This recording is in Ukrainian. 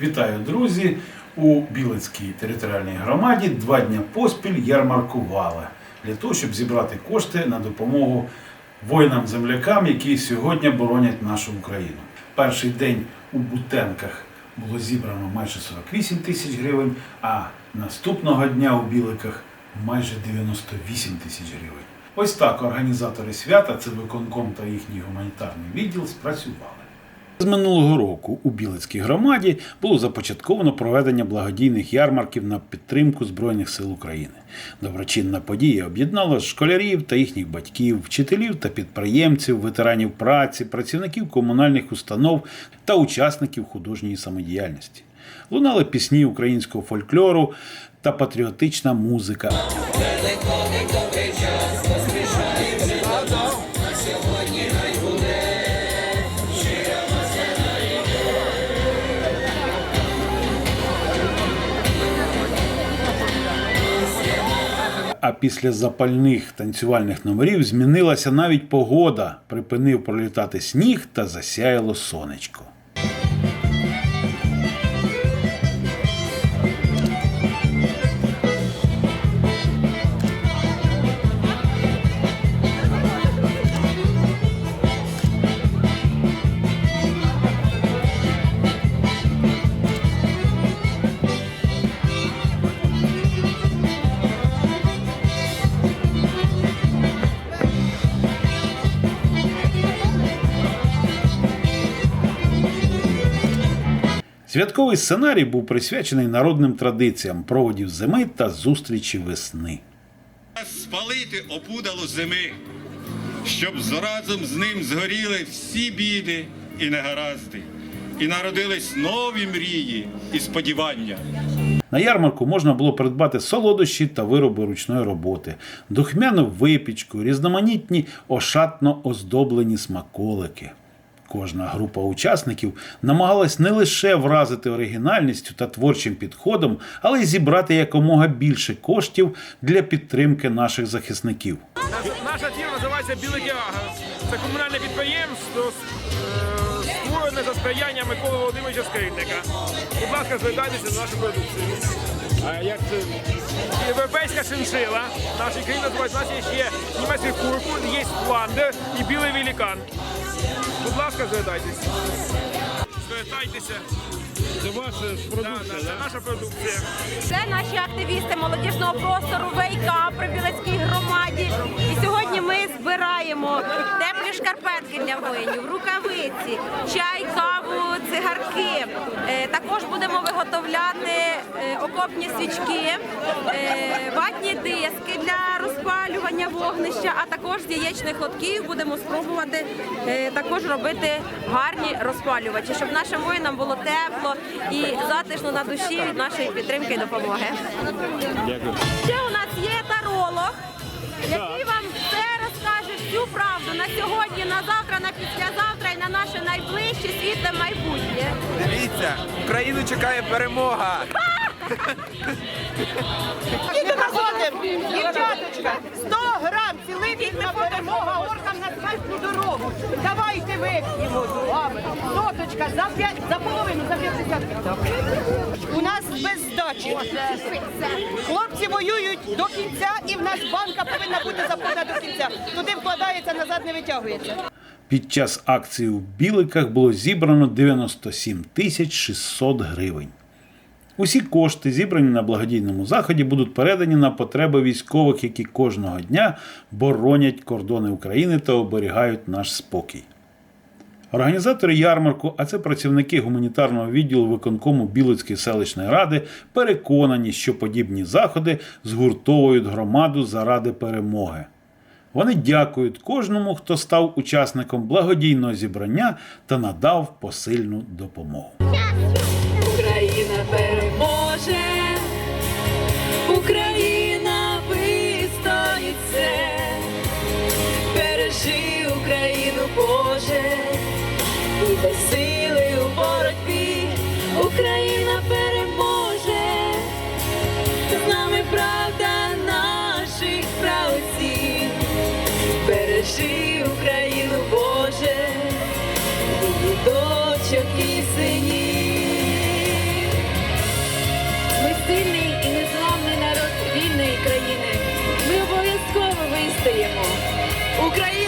Вітаю, друзі! У Білицькій територіальній громаді два дня поспіль ярмаркували для того, щоб зібрати кошти на допомогу воїнам-землякам, які сьогодні боронять нашу Україну. Перший день у Бутенках було зібрано майже 48 тисяч гривень, а наступного дня у Біликах майже 98 тисяч гривень. Ось так організатори свята, це виконком та їхній гуманітарний відділ спрацювали. З минулого року у Білицькій громаді було започатковано проведення благодійних ярмарків на підтримку Збройних сил України. Доброчинна подія об'єднала школярів та їхніх батьків, вчителів та підприємців, ветеранів праці, працівників комунальних установ та учасників художньої самодіяльності. Лунали пісні українського фольклору та патріотична музика. А після запальних танцювальних номерів змінилася навіть погода. Припинив пролітати сніг та засяяло сонечко. Святковий сценарій був присвячений народним традиціям проводів зими та зустрічі весни. спалити опудало зими, щоб разом з ним згоріли всі біди і негаразди, і народились нові мрії і сподівання. На ярмарку можна було придбати солодощі та вироби ручної роботи, духмяну випічку, різноманітні ошатно оздоблені смаколики. Кожна група учасників намагалась не лише вразити оригінальністю та творчим підходом, але й зібрати якомога більше коштів для підтримки наших захисників. Наша фірма називається Білий Діагноз. Це комунальне підприємство е, створене за сприяння Миколи Володимировича Скрипника. Будь ласка, звертайтеся до нашої продукції. А як це? Європейська шиншила. Країні називається. У нас є ще німецький куркуль, є фландер і білий великан. Будь ласка, звертайтеся. Звертайтеся. Це ваша продукція, Це наша продукція. Це наші активісти молодіжного простору Вейка при Білецькій громаді. І сьогодні ми збираємо теплі шкарпетки для воїнів, рукавиці, чай, цигарки. Е, Також будемо виготовляти е, окопні свічки, е, ватні диски для розпалювання вогнища, а також з яєчних лотків будемо спробувати також робити гарні розпалювачі, щоб нашим воїнам було тепло і затишно на душі від нашої підтримки і допомоги. Ще у нас є таролог, який вам все розкаже всю правду на сьогодні, на завтра, на післязавтра і на наше найближче світле майбутнє. Дивіться, Україну чекає перемога. Дівчаточка, 100 грам, цілий вікна перемога, оркам на асфальтну дорогу. Давайте вип'ємо з вами. Соточка за, п'ять, за половину, за 50 У нас без здачі. Хлопці воюють до кінця і в нас банка повинна бути заповнена до кінця. Туди вкладається, назад не витягується. Під час акції у Біликах було зібрано 97 тисяч 600 гривень. Усі кошти, зібрані на благодійному заході, будуть передані на потреби військових, які кожного дня боронять кордони України та оберігають наш спокій. Організатори ярмарку, а це працівники гуманітарного відділу виконкому Білицької селищної ради, переконані, що подібні заходи згуртовують громаду заради перемоги. Вони дякують кожному, хто став учасником благодійного зібрання та надав посильну допомогу. Україна переможе, Україна вистоїть все. Бережи Україну, Боже, та сили боротьбі, Україна переможе, з нами правда наших правців, бережи Україну, Боже, її дочок і синів. Ми сильний і незламний народ вільної країни. Ми обов'язково вистоїмо. Україна!